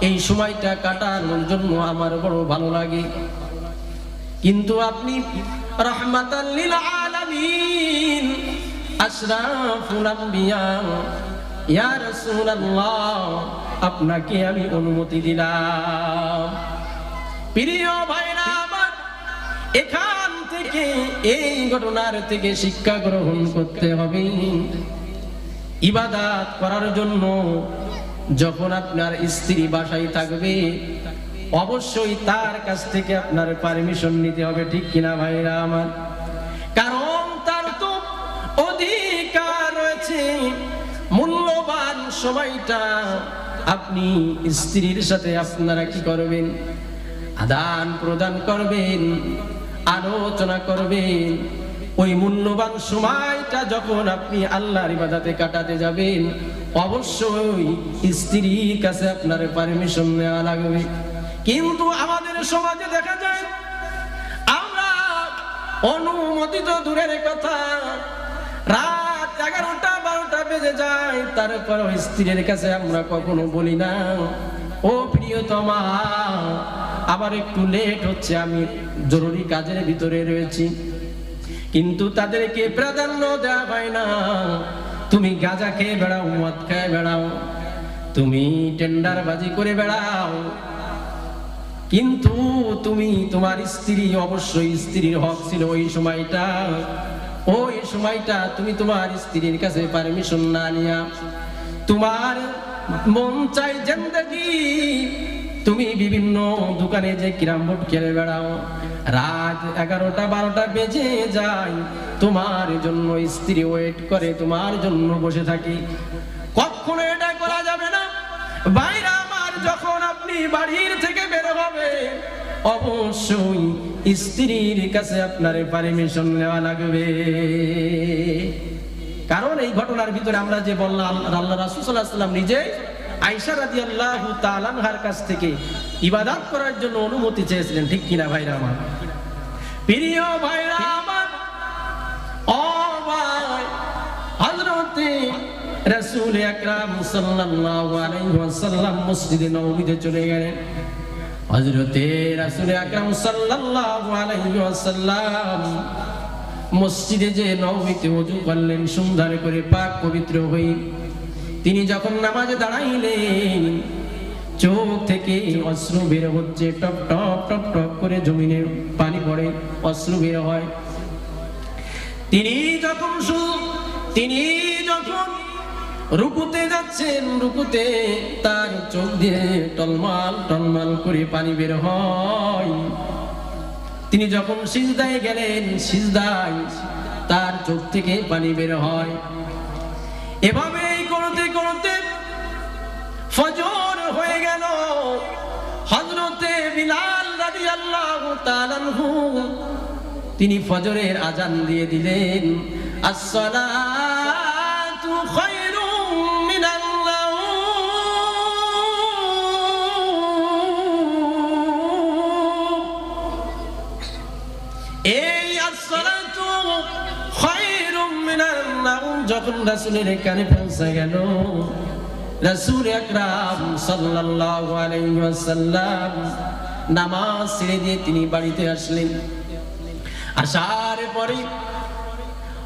এই সময়টা কাটানোর জন্য আমার বড় ভালো লাগে। কিন্তু আপনি আপনাকে আমি অনুমতি দিলাম। প্রিয় ভাইরা আমার, এখান থেকে এই ঘটনার থেকে শিক্ষা গ্রহণ করতে হবে। ইবাদাত করার জন্য যখন আপনার স্ত্রী বাসায় থাকবে, অবশ্যই তার কাছ থেকে আপনার পারমিশন নিতে হবে, ঠিক কিনা ভাইরা আমার? কারণ তার তো অধিকার রয়েছে, মূল্যবান সময়টা আপনি স্ত্রীর সাথে আপনারা কি করবেন? আদান প্রদান করবেন, আলোচনা করবেন, ওই মূল্যবান সময়টা যখন আপনি আল্লাহর ইবাদাতে কাটাতে যাবেন অবশ্যই স্ত্রীর কাছে আপনার পারমিশন নেওয়া লাগবে। কিন্তু আমাদের সমাজে দেখা যায়, আমরা অনুমতি তো দূরের কথা, রাত এগারোটা বারোটা বেজে যায়, তারপর স্ত্রীর কাছে আমরা কখনো বলি না, ও প্রিয়তমা, আবার একটু লেট হচ্ছে, আমি জরুরি কাজের ভিতরে রয়েছি। কিন্তু তাদেরকে প্রাধান্য দেওয়া হয় না। তুমি গাঁজা খেয়ে বেড়াও, মদ খেয়ে বেড়াও, তুমি টেন্ডার বাজি করে বেড়াও। কিন্তু তুমি তোমার স্ত্রী, অবশ্যই স্ত্রীর হক ছিল ওই সময়টা। ওই সময়টা তুমি তোমার স্ত্রীর কাছে পারমিশন না নিয়া তোমার মন চাই জিন্দগি। তুমি বিভিন্ন দোকানে যে কিরাম বোর্ড খেলে বেড়াও, রাত এগারোটা বারোটা বেজে যায়, তোমার জন্য স্ত্রী ওয়েট করে, তোমার জন্য বসে থাকি। কখনো এটা করা যাবে না। বাইরে আমার যখন আপনি বাড়ির থেকে বের হবে, অবশ্যই স্ত্রীর কাছে আপনার পারমিশন নেওয়া লাগবে। কারণ এই ঘটনার ভিতরে আমরা যে বললাম, আল্লাহ রাসুসাল্লাম নিজে আইসা রাজি আল্লাহ তালানহার কাছ থেকে ইবাদাত করার জন্য অনুমতি চেয়েছিলেন, ঠিক কিনা ভাইরা আমার? প্রিয় ভাইরা আমার, ও ভাই, হযরতে রাসূল আকরাম সাল্লাল্লাহু আলাইহি ওয়াসাল্লাম মসজিদে নববীতে চলে গেলেন। হযরতে রাসূল আকরাম সাল্লাল্লাহু আলাইহি ওয়াসাল্লাম মসজিদে যে নববীতে ওযু করলেন, সুন্দর করে পাক পবিত্র হয়ে তিনি যখন নামাজে দাঁড়াইলেন, চোখ থেকে অশ্রু বের হচ্ছে, টপ টপ টপ টপ করে জমিনে পানি পড়ে, অশ্রু বের হয়। তিনি যখন তিনি যখন রুকুতে যাচ্ছেন, রুকুতে তার চোখ দিয়ে টলমাল টলমাল করে পানি বের হয়। তিনি যখন সিজদায় গেলেন, সিজদায় তার চোখ থেকে পানি বের হয়। এভাবেই করতে করতে ফজর হয়ে গেল। হজরতে বিলাল রাজি আল্লাহ তিনি ফজরের আজান দিয়ে দিলেন। আসসালাতু যখন রাসূলের কানে পৌঁছে গেল রাসূল আকরাম সাল্লাল্লাহু আলাইহি ওয়াসাল্লাম নামাজ ছেড়ে দিয়ে তিনি বাড়িতে আসলেন। আসার পরে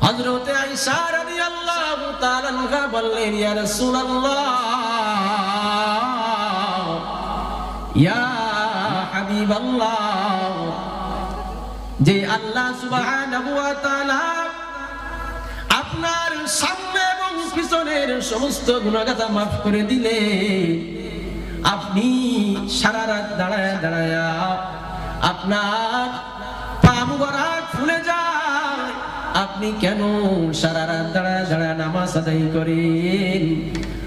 হযরতে আয়েশা রাদিয়াল্লাহু তাআলা বললেন, ইয়া রাসূলুল্লাহ, ইয়া হাবিবাল্লাহ, যে আল্লাহ সুবহানাহু ওয়া তাআলা সামনে এবং পিছনের সমস্ত গুণাগাতা মাফ করে দিলে আপনি সারা রাত দাঁড়ায় দাঁড়ায় আপনার আপনি কেন সারা রাত দাঁড়ায় দাঁড়ায় নামাজ আদায় করেন?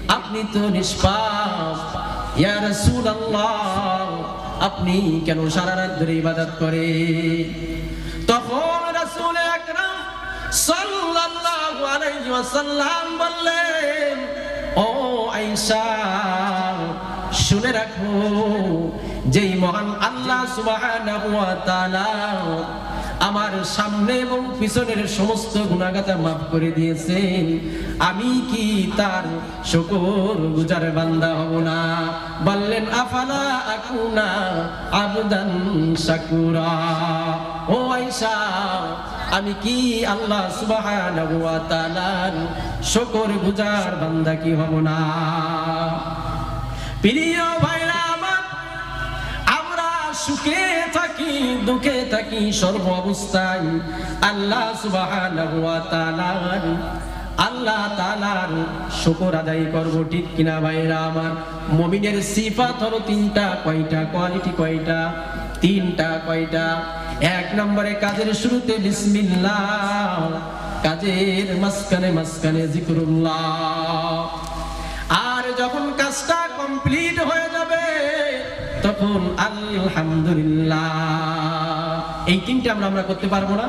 আপনি তো নিষ্পাপ। আপনি কেন সারা রাত ধরে ইবাদত করেন? তখন রাসূল আকরাম সাল্লাল্লাহু আলাইহি ওয়াসাল্লাম বললেন, ও আয়েশা, শুনে রাখো, যেই মহান আল্লাহ আমার সামনে এবং পিছনের সমস্ত গুণাগাতা মাফ করে দিয়েছেন। আমি কি তার শকর গুজার বান্দা হব না? বললেন, আফালা আকুনা আবদান শাকুরা? ও আয়েশা আমি কি আল্লাহ সুবহানাহু ওয়া তাআলার শকর গুজার বান্দা কি হব না? প্রিয় ভাইরা আমার, আমরা সুখে থাকি, দুঃখে থাকি সর্ব অবস্থায়। আল্লাহ সুবহানাহু ওয়া তাআলার, আল্লাহ তাআলার শুকর আদায় করব, ঠিক কিনা ভাইরা আমার? মুমিনের সিফাত হলো তিনটা, কয়টা? কোয়ালিটি কয়টা? তিনটা, কয়টা? এক নম্বরে কাজের শুরুতে বিসমিল্লাহ, কাজের মাঝখানে মাঝখানে জিকরুল্লাহ। আর যখন কাজটা কমপ্লিট হয়ে যাবে, তখন আলহামদুলিল্লাহ। এই তিনটা আমরা আমরা করতে পারব না।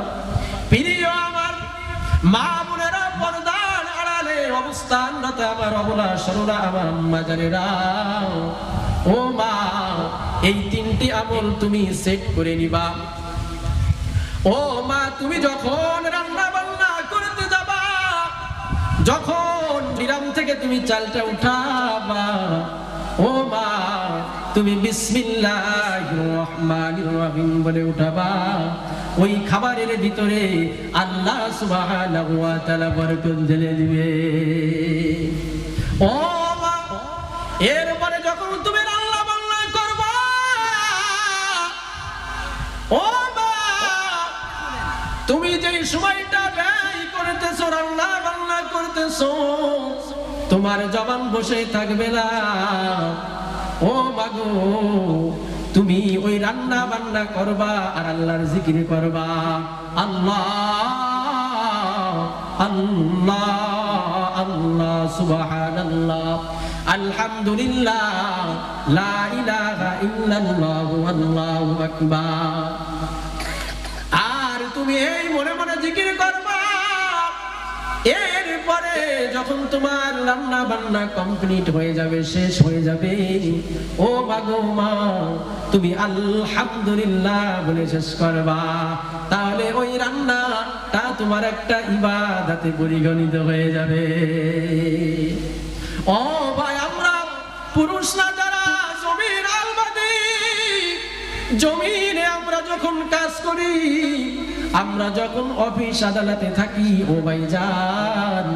প্রিয় আমার মা বোনেরা, পর্দার আড়ালে অবস্থানরত আমার অবলা সরলা আমার আম্মা জানেরা ও মা, এই তিনটি আমল তুমি সেট করে নিবা। ও মা, তুমি যখন রান্না বান্না করতে যাবা, যখন নিরাম থেকে তুমি চালটা উঠাবা, ও মা, তুমি রহিম বলে উঠাবা। ওই খাবারের ভিতরে আল্লাহ তাআলা বরকত ঢেলে দিবে। ও মা, এরপরে যখন তুমি রান্না বান্না করবা, ও তুমি যে সময়টা ব্যয় করতেছো, রান্না বান্না করতেছো, তোমার জবান বসে থাকবে না। ও মাগো তুমি ওই রান্না বান্না করবা আর আল্লাহর জিকির করবা। আল্লাহ আল্লাহ আল্লাহ, সুবহানাল্লাহ। আলহামদুলিল্লাহ, লা ইলাহা ইল্লাল্লাহ আল্লাহু আকবার। তুমি এই মনে মনে জিকির করবা। এরপরে যখন তোমার রান্না বান্না কমপ্লিট হয়ে যাবে, শেষ হয়ে যাবে, ও মাগো মা, তুমি আলহামদুলিল্লাহ বলে শেষ করবা। তাহলে ওই রান্নাটা তোমার একটা ইবাদাতে পরিগণিত হয়ে যাবে। ও ভাই, আমরা পুরুষরা যারা জমির আলবাদী জমিনে আমরা যখন কাজ করি আমরা যখন অফিস আদালতে থাকি, ও ভাই যান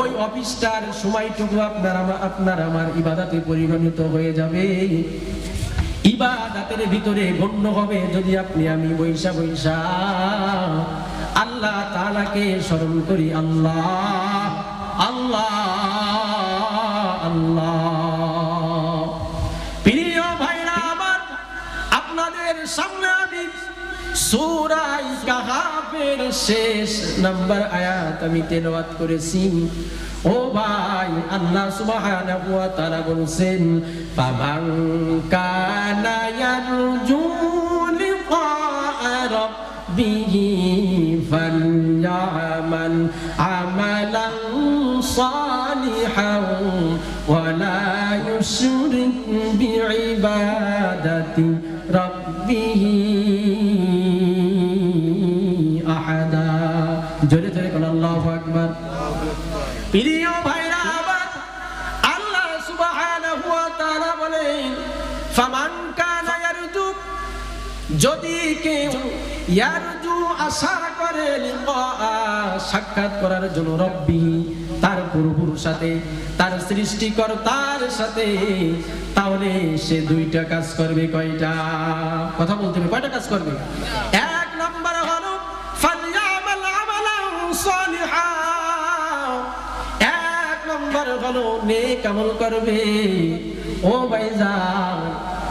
ওই অফিসটার সময়টুকু আপনার আমার আপনার আমার ইবাদাতে পরিগণিত হয়ে যাবে। ইবাদাতের ভিতরে গণ্য হবে যদি আপনি আমি বৈশা বৈশা। আল্লাহ তালাকে স্মরণ করি, আল্লাহ আল্লাহ আল্লাহ। সূরাই কাহাফের শেষ নাম্বার আয়াত আমি তেলাওয়াত করেছি। ও ভাই, আল্লাহ সুবহানাহু ওয়া তাআলা বলেন ফামান কানা ইয়ারজু লিকা রাব্বিহি ফালইআমাল আমালান সালিহান ওয়ালা ইউশরিক বিইবাদাতি। জোরে জোরে কোন আল্লাহু আকবার। প্রিয় ভাইরা, আবার আল্লাহ সুবহানাহু ওয়া তাআলা বলেন, ফামান কানা ইয়ারজু যদি কেউ ইয়ারজু আশা করে লিকা, সাক্ষাৎ করার জন্য রব্বি, তার প্রভুর সাথে, তার সৃষ্টিকর্তার সাথে, তাহলে সে দুইটা কাজ করবে কয়টা? কথা বলতে হবে, কয়টা কাজ করবে? এক হলো নেক আমল করবে। ও ভাইজান,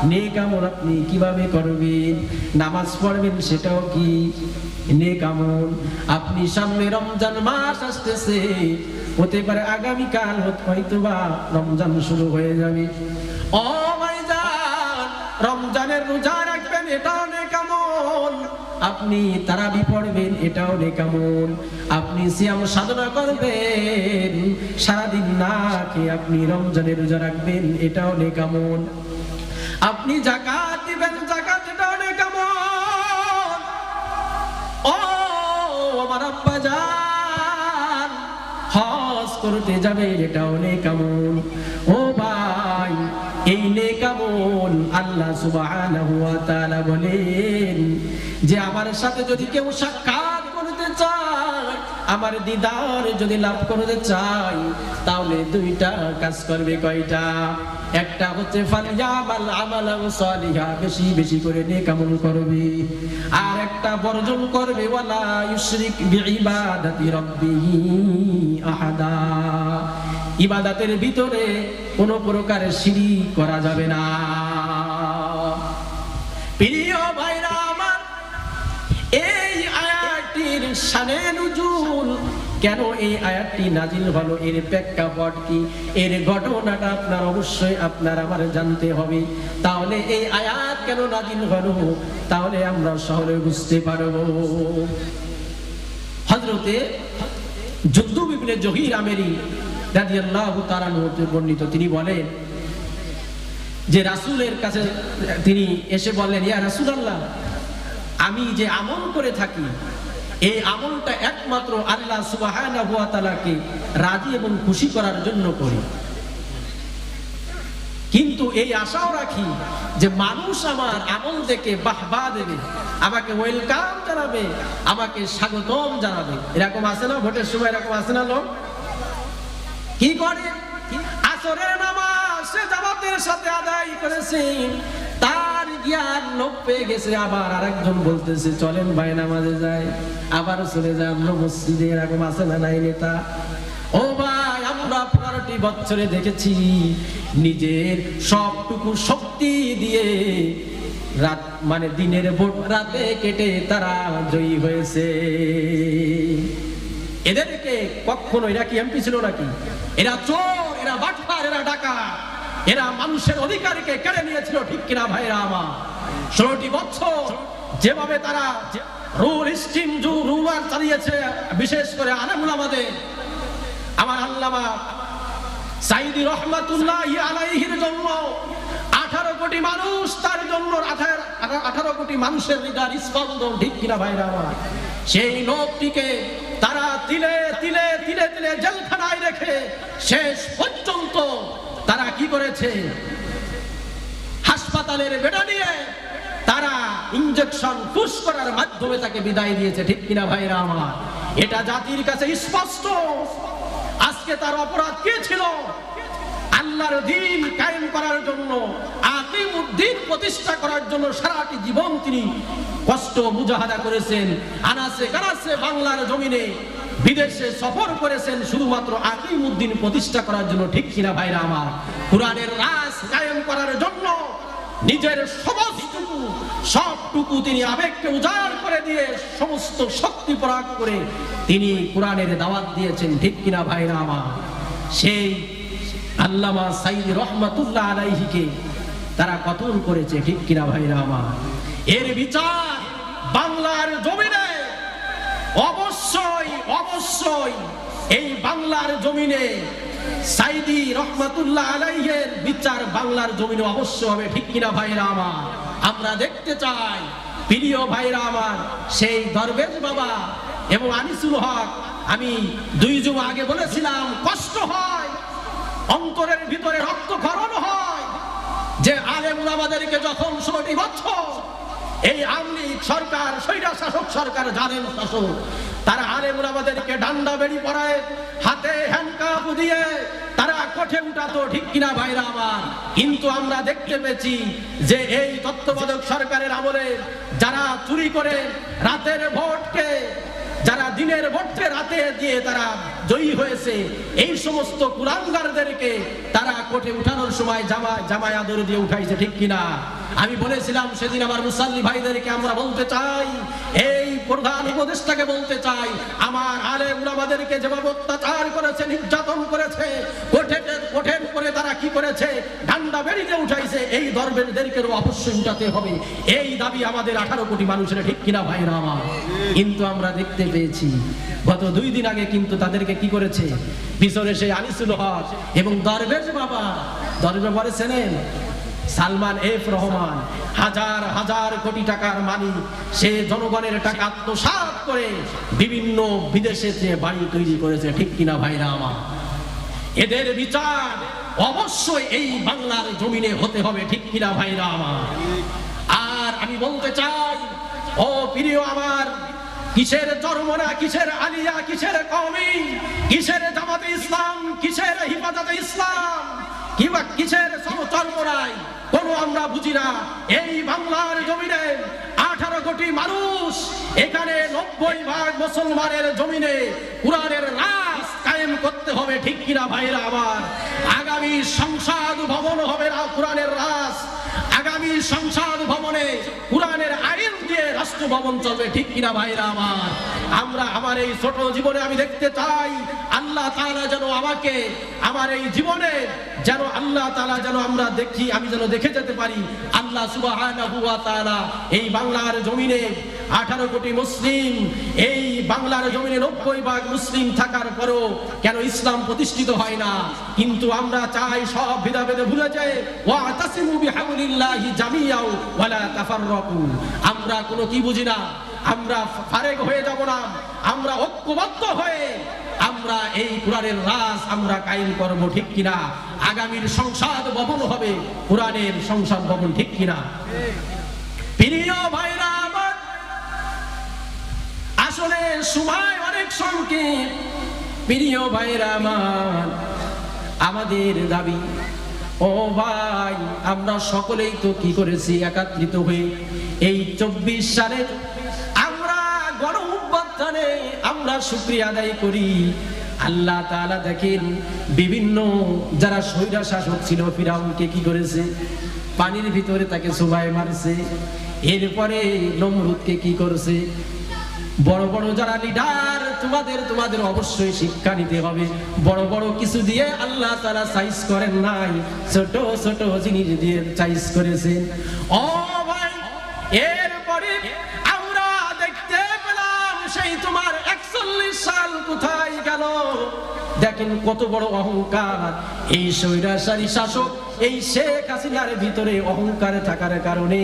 নেক আমল আপনি কীভাবে করবেন? নামাজ পড়বেন সেটাও কি? নেক আমল। আপনি সামনে রমজান মাস আসতেছে, হতে পারে আগামীকাল হয়তো বা রমজান শুরু হয়ে যাবে। ও ভাইজান, রমজানের রোজা রাখবেন এটাও নেক আমল। আপনি তারাবি পড়বেন, এটাও নেকামল আপনি সিয়াম সাধনা করবেন, সারাদিন না খেয়ে আপনি রমজানের রোজা রাখবেন, এটাও নেকামল আপনি জাকাত দিবেন, জাকাত এটাও নেকামল ও, আমার আব্বা যান, হজ করতে যাবে, এটাও নেকামল ও ভাই, এই নেকামল আল্লাহ সুবহানাহু ওয়া তাআলা বলেন যে আমার সাথে যদি কেউ সাক্ষাৎ করতে চায়, আমার দিদার যদি লাভ করতে চাই তাহলে দুইটা কাজ করবে কয়টা? একটা হচ্ছে ফালিয়ামাল আমালান সালিহা, বেশি বেশি করে নেক আমল করবে। আর একটা বর্জন করবে, ওয়ালা ইউশরিক বিইবাদাতি আহাদা। ইবাদতের ভিতরে কোনো প্রকারের শিরিক করা যাবে না। শানে নুজুল কেন এই আয়াতটি নাজিল হলো? এর প্রেক্ষাপট কি? এর ঘটনাটা আপনার অবশ্যই আপনার আমার জানতে হবে। তাহলে এই আয়াত কেন নাজিল হলো? তাহলে আমরা শহরে বুঝতে পারব। হজরতে যুদ্ধ বিপিনে জহির আমেরি রাদিয়াল্লাহু তাআলা হতে বর্ণিত। তিনি বলেন যে রাসূলের কাছে তিনি এসে বললেন, ইয়া রাসুল আল্লাহ আমি যে আমল করে থাকি এই আমলটা একমাত্র আল্লাহ তাআলাকে রাজি এবং খুশি করার জন্য করি। কিন্তু এই আশাও রাখি যে মানুষ আমার আমল দেখে বাহবা দেবে, আমাকে ওয়েলকাম জানাবে, আমাকে স্বাগতম জানাবে। এরকম আছে না? ভোটের সময় এরকম আছে না লোক? কি করে? আসরের নামাজ সে জামাতের সাথে আদায় করেছে। পেয়ে গেছে, আবার আরেকজন বলতেছে, চলেন যায় চলে এরকম নেতা? ও ভাই, আমরা বছরে দেখেছি, নিজের সবটুকু শক্তি দিয়ে রাত মানে দিনের ভোট রাতে কেটে তারা জয়ী হয়েছে। এদেরকে কখনো এরা কি এমপি ছিল নাকি? এরা চোর, এরা বাটপার, এরা ডাকা এরা মানুষের অধিকারকে কেড়ে নিয়েছিল, ঠিক কিনা ভাইরা আমার? ষোলোটি বছর যেভাবে তারা রুল স্টিম জু রুলার চালিয়েছে, বিশেষ করে আনামুল আমাদের আমার আল্লামা সাইদি রহমাতুল্লাহ আলাইহির জন্য আঠারো কোটি মানুষ তার জন্য আঠারো কোটি মানুষের হৃদয় স্পন্দন ঠিক কিনা ভাইরা আমার? সেই লোকটিকে তারা তিলে তিলে তিলে তিলে জেলখানায় রেখে শেষ পর্যন্ত তারা কি করেছে? হাসপাতালের বেডা নিয়ে তারা ইঞ্জেকশন পুশ করার মাধ্যমে তাকে বিদায় দিয়েছে, ঠিক কিনা ভাইরা আমার? এটা জাতির কাছে স্পষ্ট। আজকে তার অপরাধ কে ছিল? আল্লাহর দিন কায়েম করার জন্য আকিম উদ্দিন প্রতিষ্ঠা করার জন্য সারাটি জীবন তিনি কষ্ট মুজাহাদা করেছেন। আনাসে কানাসে বাংলার জমিনে বিদেশে সফর করেছেন শুধুমাত্র আকিম উদ্দিন প্রতিষ্ঠা করার জন্য, ঠিক কিনা ভাইরা আমার? কোরআনের রাজ কায়েম করার জন্য নিজের সমস্তটুকু, সবটুকু তিনি আবেগকে উজাড় করে দিয়ে সমস্ত শক্তি প্রয়োগ করে তিনি কোরআনের দাওয়াত দিয়েছেন, ঠিক কিনা ভাইরা আমার? সেই আল্লামা সাইদ রহমাতুল্লাহ আলাইহিকে তারা কতল করেছে, ঠিক কিনা ভাইরা আমার? এর বিচার বাংলার জমিনে অবশ্যই অবশ্যই এই বাংলার জমিনে সাইদি রহমাতুল্লাহ আলাইহের বিচার বাংলার জমিনে অবশ্য হবে, ঠিক কিনা ভাইরা আমার? আমরা দেখতে চাই, প্রিয় ভাইরা আমার, সেই দরবেশ বাবা এবং আনিসুল হক। আমি দুই যুগ আগে বলেছিলাম, কষ্ট হয়, অন্তরের ভিতরে রক্তক্ষরণ হয়। যে আলেমুল আমাদেরকে যখন ষোলোটি বছর এই আমলি সরকার সৈরা শাসক সরকার জানেন শাসক, তারা আলেমুল আমাদেরকে ডান্ডা বেড়ি পড়ায় হাতে হ্যান্ডকাপ দিয়ে তারা কঠে উঠাতো, ঠিক কিনা ভাইরা আমার? কিন্তু আমরা দেখতে পেয়েছি যে এই তত্ত্বাবধায়ক সরকারের আমলে যারা চুরি করে রাতের ভোটকে যারা দিনের ভোটকে রাতে দিয়ে তারা জয়ী হয়েছে, এই সমস্ত কুরাঙ্গারদেরকে তারা কোটে উঠানোর সময় জামা জামায় আদর দিয়ে উঠাইছে, ঠিক কিনা? আমি বলেছিলাম সেদিন আমার মুসাল্লি ভাইদেরকে আমরা বলতে চাই, এই প্রধান উপদেষ্টাকে বলতে চাই, আমার আলে উলামাদেরকে যেভাবে অত্যাচার করেছে, নির্যাতন করেছে কোঠে কোঠের উপরে তারা কি করেছে ঠান্ডা বেরিয়ে উঠাইছে, এই দরবেরদেরকেও অবশ্যই উঠাতে হবে। এই দাবি আমাদের আঠারো কোটি মানুষের, ঠিক কিনা ভাইরা আমার? কিন্তু আমরা দেখতে পেয়েছি, গত দুই দিন আগে কিন্তু তাদেরকে কি করেছে? পিছনে সেই আনিসুল হক এবং দরবেশ বাবা, দরবেশ বাবারে চেনেন সালমান এফ রহমান, হাজার হাজার কোটি টাকার মালিক, সে জনগণের টাকা আত্মসাৎ করে বিভিন্ন বিদেশে যে বাড়ি তৈরি করেছে, ঠিক কিনা ভাইরা আমার? এদের বিচার অবশ্যই এই বাংলার জমিনে হতে হবে, ঠিক কিনা ভাইরা আমার? আর আমি বলতে চাই, ও প্রিয় আমার, কিসের চরমনা কিসের আলিয়া, কিসের কমি কিসের জামাতে ইসলাম, কিসের হিফাজতে ইসলাম? কিংবা কিসের চরমরাই কোনো আমরা বুঝি না। এই বাংলার জমিনে আঠারো কোটি মানুষ, এখানে নব্বই ভাগ মুসলমানের জমিনে কোরআনের রাস কায়েম করতে হবে, ঠিক কিনা ভাইরা আমার? আগামী সংসদ ভবন হবে না কোরআনের রাস আগামী সংসদ ভবনে কোরআনের রাষ্ট্র ভবন চলবে, ঠিক কিনা ভাইরা আমার? আমরা আমার এই ছোট জীবনে আমি দেখতে চাই, আল্লাহ তালা যেন আমাকে, আমার এই জীবনে যেন আল্লাহ তালা যেন আমরা দেখি, আমি যেন দেখে যেতে পারি। আল্লাহ সুবাহ এই বাংলার জমিনে আঠারো কোটি মুসলিম, এই বাংলার জমিনে নব্বই ভাগ মুসলিম থাকার পরও কেন ইসলাম প্রতিষ্ঠিত হয় না? কিন্তু আমরা চাই সব ভেদাভেদে ভুলে তাফাররাকু। আমরা কোনো কি বুঝি না, আমরা ফারেক হয়ে যাব না, আমরা ঐক্যবদ্ধ হয়ে আমরা এই কোরআনের রাজ আমরা কায়েম করব ঠিক কিনা? আগামীর সংসদ ভবন হবে, কোরআনের সংসদ ভবন ঠিক কিনা? প্রিয় ভাইরা সময় অনেক সংকীর্ণ প্রিয় ভাইরা আমার, আমাদের দাবি, ও ভাই, আমরা সকলেই তো কি করেছি, একাত্রিত হয়ে এই চব্বিশ সালে আমরা গণ অভ্যুত্থানে আমরা শুক্রিয়া আদায় করি। আল্লাহ তাআলা দেখেন, বিভিন্ন যারা স্বৈরা শাসক ছিল, ফিরাউনকে কি করেছে? পানির ভিতরে তাকে সুবাই মারছে। এরপরে নমরুদকে কি করছে? বড় বড় যারা লিডার তোমাদের তোমাদের অবশ্যই শিক্ষা নিতে হবে। বড় বড় কিছু দিয়ে আল্লাহ তারা সাইজ করেন নাই, ছোট ছোট জিনিস দিয়ে সাইজ করেছেন। ও ভাই, এরপরে আমরা দেখতে পেলাম সেই তোমার একচল্লিশ সাল কোথায় গেল? দেখেন কত বড় অহংকার। এই স্বৈরাচারী শাসক এই শেখ হাসিনার ভিতরে অহংকার থাকার কারণে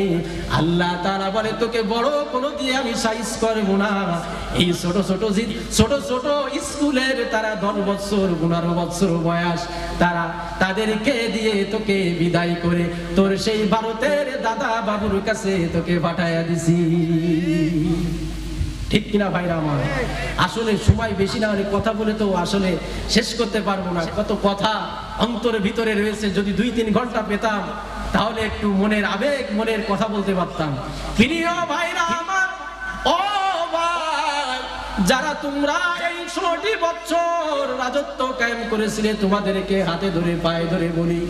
আল্লাহ তারা বলে, তোকে বড় কোনো দিয়ে আমি সাইজ করব না। এই ছোট ছোট ছোট ছোট স্কুলের তারা দশ বছর, পনেরো বছর বয়স, তারা তাদেরকে দিয়ে তোকে বিদায় করে, তোর সেই ভারতের দাদা বাবুর কাছে তোকে পাঠাইয়া দিছি। ঠিক কিনা ভাইরা আমার? আসলে সময় বেশি না হলে কথা বলে তো আসলে শেষ করতে পারব না। কত কথা অন্তরের ভিতরে রয়েছে, যদি দুই তিন ঘণ্টা পেতাম, তাহলে একটু মনের আবেগ, মনের কথা বলতে পারতাম। প্রিয় ভাইরা আমার, ও যারা তোমরা এই ষোলোটি বছর রাজত্ব কায়েম করেছিলে, তোমাদেরকে হাতে ধরে, পায়ে ধরে বলি,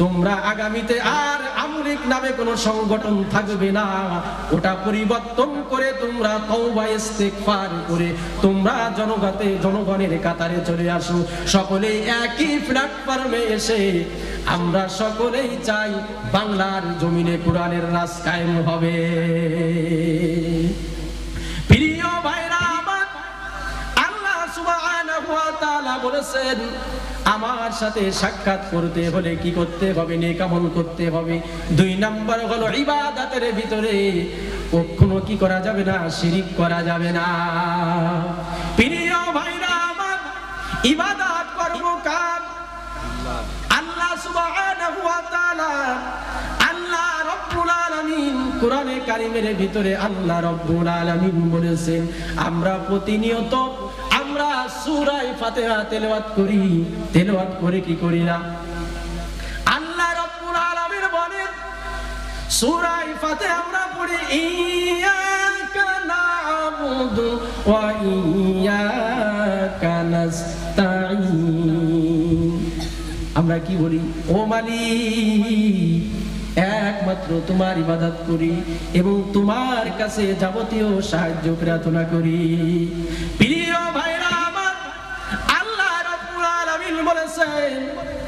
তোমরা আগামীতে আর আমলিক নামে কোনো সংগঠন থাকবে না। ওটা পরিবর্তন করে তোমরা তওবা, ইস্তেগফার করে তোমরা জনগণে জনগণের কাতারে চলে আসো। সকলে একই প্ল্যাটফর্মে এসে আমরা সকলেই চাই বাংলার জমিনে কোরআনের রাজ কায়েম হবে। তাআলা বলেছেন, আমার সাথে সাক্ষাৎ করতে হলে কি করতে হবে নেকামল করতে হবে? দুই নাম্বার হলো ইবাদতের ভিতরে কখনো কি করা যাবে না, শিরিক করা যাবে না। প্রিয় ভাইরা আমার, ইবাদত করব কার আল্লাহ সুবহানাহু ওয়া তাআলা আল্লাহ রব্বুল আলামিন কোরআনে কারিমের ভিতরে আল্লাহ রব্বুল আলামিন বলেছেন, আমরা প্রতিনিয়ত আমরা সূরা ফাতিহা তেলাওয়াত করি। তেলাওয়াত করে কি করি না? আল্লাহ রব্বুল আলামিন বলেন সূরা ফাতিহা আমরা পড়ি, ইয়াকা নাবুদু ওয়া ইয়াকা নাস্তাঈন। আমরা কি বলি? ও মালিক, একমাত্র তোমার ইবাদত করি এবং তোমার কাছে যাবতীয় সাহায্য প্রার্থনা করি। প্রিয় ভাইরা বলেছেন,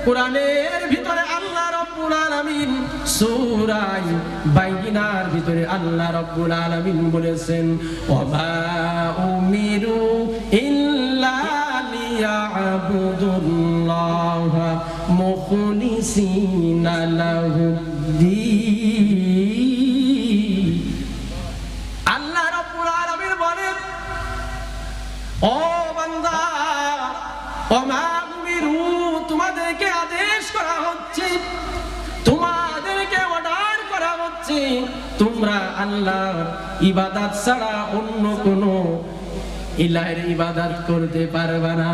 কোরআনের ভিতরে আল্লাহ রাব্বুল আলামিন সূরা বাইনার ভিতরে আল্লাহ রাব্বুল আলামিন বলেছেন ওয়া উমিরু ইল্লা লিয়াবুদুল্লাহ মুখলিসিনা লাহুদ্দিন ইবাদত ছাড়া অন্য কোনো ইলাহের ইবাদত করতে পারবে না।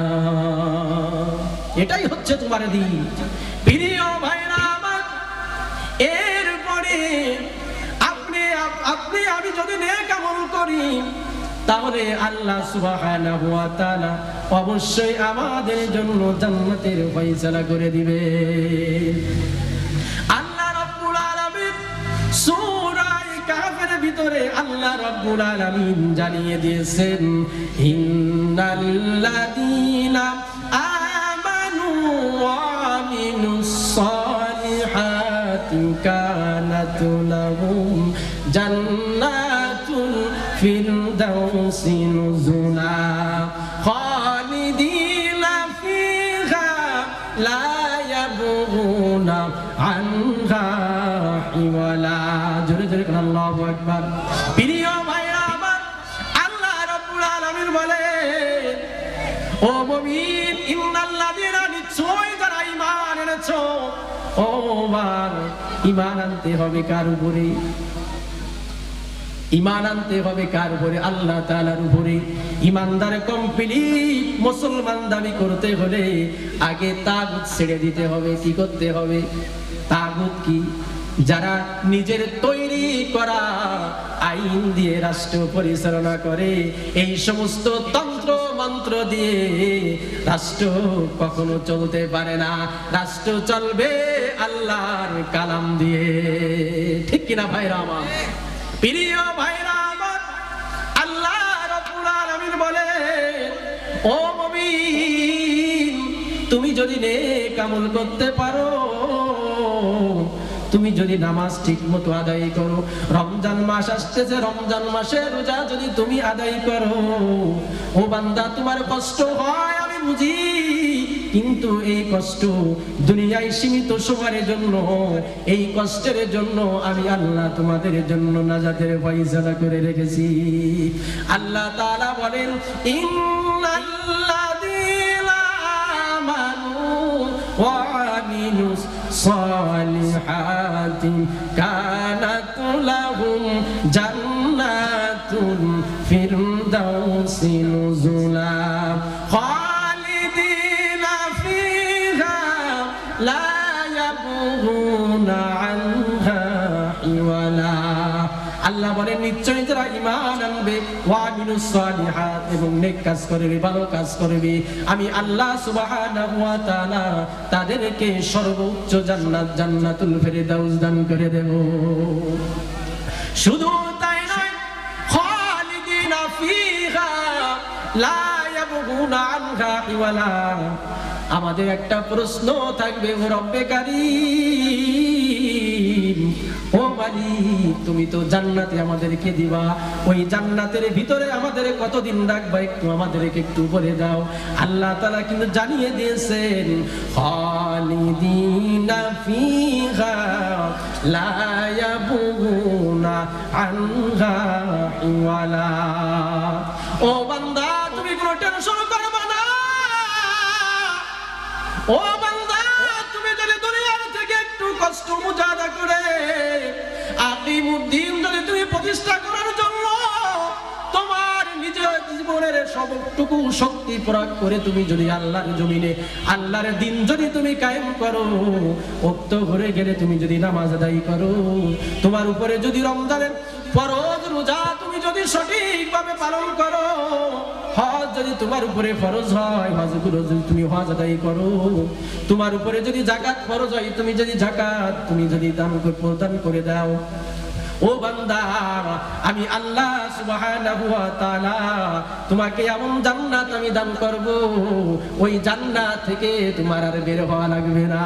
এটাই হচ্ছে তোমার দিন। প্রিয় ভাইরা আমার, এরপরে আপনি আপনি, আমি যদি নেক আমল করি, তাহলে আল্লাহ সুবহানাহু ওয়া তাআলা অবশ্যই আমাদের জন্য জান্নাতের ফয়সালা করে দিবে। ভিতরে আল্লাহ রব্বুল আলামিন জানিয়ে দিয়েছেন ইন্নাল্লাযীনা ঈমান আনতে হবে কার উপরে? ইমান আনতে হবে কার উপরে? আল্লাহ তাআলার উপরে। ইমানদার কমপ্লিট মুসলমান দাবি করতে হলে আগে তাগুত ছেড়ে দিতে হবে। কি করতে হবে? তাগুত কি? যারা নিজের তৈরি করা আইন দিয়ে রাষ্ট্র পরিচালনা করে, এই সমস্ত তন্ত্র মন্ত্র দিয়ে রাষ্ট্র কখনো চলতে পারে না। রাষ্ট্র চলবে আল্লাহর কালাম দিয়ে। ঠিক কিনা ভাইরা আমার? প্রিয় ভাইরা আমার, আল্লাহ রাব্বুল আলামিন বলে ও মুমিন, তুমি যদি নেক আমল করতে পারো তুমি যদি নামাজ ঠিক মতো আদায় করো, রমজান মাস আসতেছে, রমজান মাসে রোজা যদি তুমি আদায় করো, ও বান্দা, তোমার কষ্ট হয়, আমি বুঝি, কিন্তু এই কষ্ট দুনিয়ায় সীমিত সময়ের জন্য, এই কষ্টের জন্য আমি আল্লাহ তোমাদের জন্য নাজাতের ফয়সালা করে রেখেছি। আল্লাহ তাআলা বলেন, ইন্নাল্লাযীনা আমানু ওয়া আমিলুস সালিহাতি كانت لهم جنات ফিরদাউসি নুজুলা খালিদিনা বলেন নিশ্চয়ই যারা ঈমান আনবে। এবং নেক কাজ করবে, ভালো কাজ করবে। আমি আল্লাহ সুবহানাহু ওয়া তাআলা তাদেরকে সর্বোচ্চ জান্নাত, জান্নাতুল ফেরদাউস দান করে দেব। শুধু তাই নয়, খালিদিনা ফিহা লা ইয়াবগুনা আনহা হিওয়ালা আমাদের একটা প্রশ্ন থাকবে রব্বে কারীম মালিক তুমি তো জান্নাতে আমাদেরকে দিবা। ওই জান্নাতের ভিতরে আমাদের কতদিন রাখবা একটু আমাদেরকে একটু বলে দাও। আল্লাহ তাআলা কিন্তু জানিয়ে দিয়েছেন ও বান্দা, তুমি কোনো টেনশন করবে না। ও বান্দা, তুমি থেকে একটু কষ্ট মুজাদা করে যদি তুমি প্রতিষ্ঠা করার জন্য তোমার জীবনের সবটুকু শক্তি প্রয়োগ করে তুমি যদি আল্লাহর আল্লাহর দিন যদি তুমি কায়েম করো গেলে তুমি যদি নামাজ করো, তোমার উপরে যদি রমজানের ফরজ রোজা তুমি যদি সঠিকভাবে পালন করো হজ যদি তোমার উপরে ফরজ হয়, হজগুলো যদি তুমি হজ আদায় করো, তোমার উপরে যদি জাকাত ফরজ হয়, তুমি যদি জাকাত, তুমি যদি দান প্রদান করে দাও। ও বান্দা, আমি আল্লাহ সুবহানাহু ওয়া তাআলা তোমাকে এমন জান্নাত আমি দান করব, ওই জান্নাত থেকে তোমার আর বের হওয়া লাগবে না।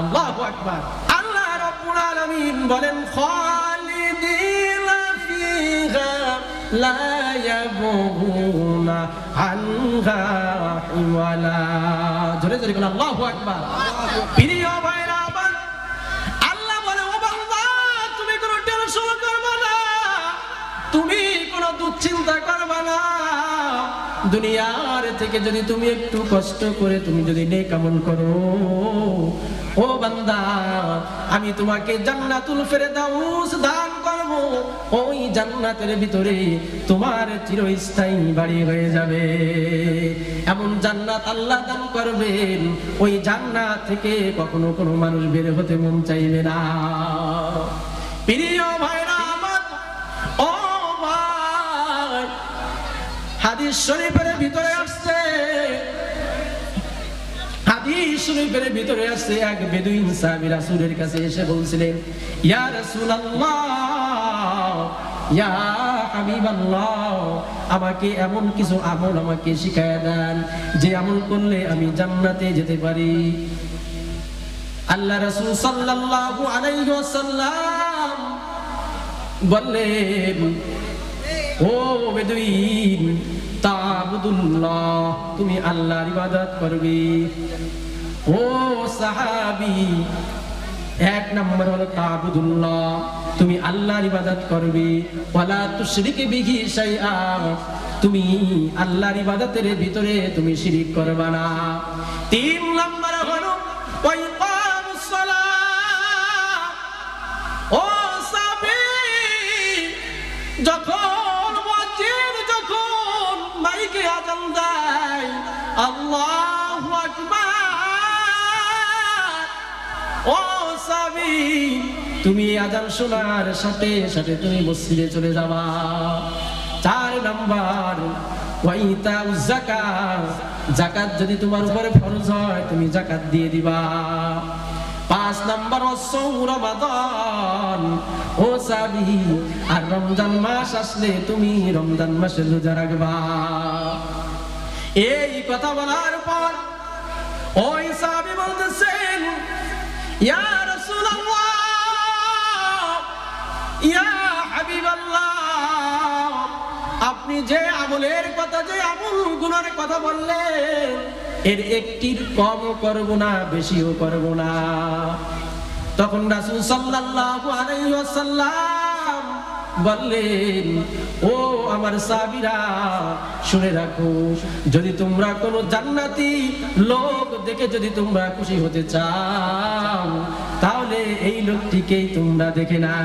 আল্লাহু আকবার। আল্লাহ রাব্বুল আলামিন বলেন, খালিদিনা ফিহা লা ইয়াবগুনা আল্লাহু তুমি কোনো না। তুমি কোনো না। দুনিয়ার থেকে যদি তুমি একটু কষ্ট করে তুমি যদি নেক আমল করো, ও বান্দা, আমি তোমাকে জান্নাতুল ফেরদাউস দান ওই জান্নাতের ভিতরে তোমার চিরস্থায়ী বাড়ি হয়ে যাবে। এমন জান্নাত আল্লাহ দান করবেন, ওই জান্নাত থেকে কখনো কোনো মানুষ বের হতে মন চাইবে না। প্রিয় ভাই, হাদিস শরীফের ভিতরে আসছে। হাদিস শরীফের ভিতরে আসছে এক কাছে এসে বলছিলেন, ইয়া রাসূলুল্লাহ ইয়া হাবিবাল্লাহ, আমাকে এমন কিছু আমল আমাকে শিখায় দেন যে আমল করলে আমি জান্নাতে যেতে পারি। আল্লাহ রাসূল সাল্লাল্লাহু আলাইহি ওয়াসাল্লাম বললেন, ও বেদুইন, তাবুদুল্লাহ, তুমি আল্লাহর ইবাদত করবে। ও সাহাবি এক নম্বর হলো তাবুদুল্লাহ। তুমি আল্লাহর ইবাদত করবে। ওয়ালা তুশরিকে বিহি শাইআ। তুমি আল্লাহর ইবাদতের ভিতরে তুমি শিরিক করবে না। তিন নম্বর হলো ওয়াইকামুস সালাহ ও সাবি যখন মুয়াজ্জিন যখন মাইকে আজান দেয় আল্লাহু আকবার। ও সাবি তুমি আজান শোনার সাথে সাথে তুমি মসজিদে চলে যাবা। চার নাম্বার জাকাত যদি তোমার উপরে ফরজ হয়, তুমি জাকাত দিয়ে দিবা। পাঁচ নাম্বার রমাদান। ও সাবি, আর রমজান মাস আসলে তুমি রমজান মাসে রোজা রাখবা। এই কথা বলার পর ওই সাবি বলতেছেন, ইয়া ইয়া আপনি যে আমলের কথা, যে আমল গুনার কথা বললেন, এর একটির কম করব না, বেশিও করব না। তখন রাসূল সাল্লাল্লাহু আলাইহি ওয়াসাল্লাম বললেন, ও আমার সাবিরা শুনে রাখো, যদি তোমরা কোনো জান্নাতি লোক দেখে যদি তোমরা খুশি হতে চাও, তাহলে এই লোকটিকেই তোমরা দেখে না